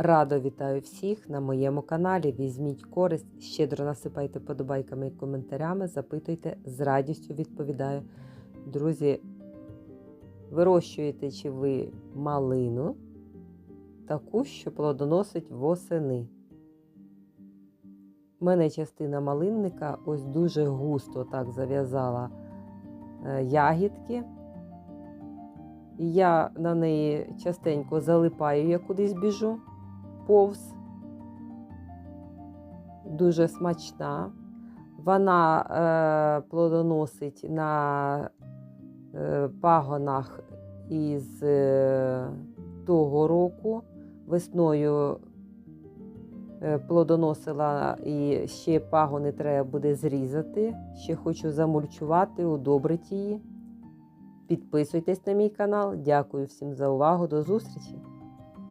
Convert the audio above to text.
Радо вітаю всіх на моєму каналі. Візьміть користь, щедро насипайте подобайками і коментарями, запитуйте, з радістю відповідаю. Друзі, вирощуєте чи ви малину, таку, що плодоносить восени. У мене частина малинника ось дуже густо так зав'язала е, ягідки. Я на неї частенько залипаю, я кудись біжу повз. Дуже смачна. Вона е, плодоносить на е, пагонах із е, того року. Весною е, плодоносила і ще пагони треба буде зрізати. Ще хочу замульчувати, удобрити її. Підписуйтесь на мій канал. Дякую всім за увагу. До зустрічі!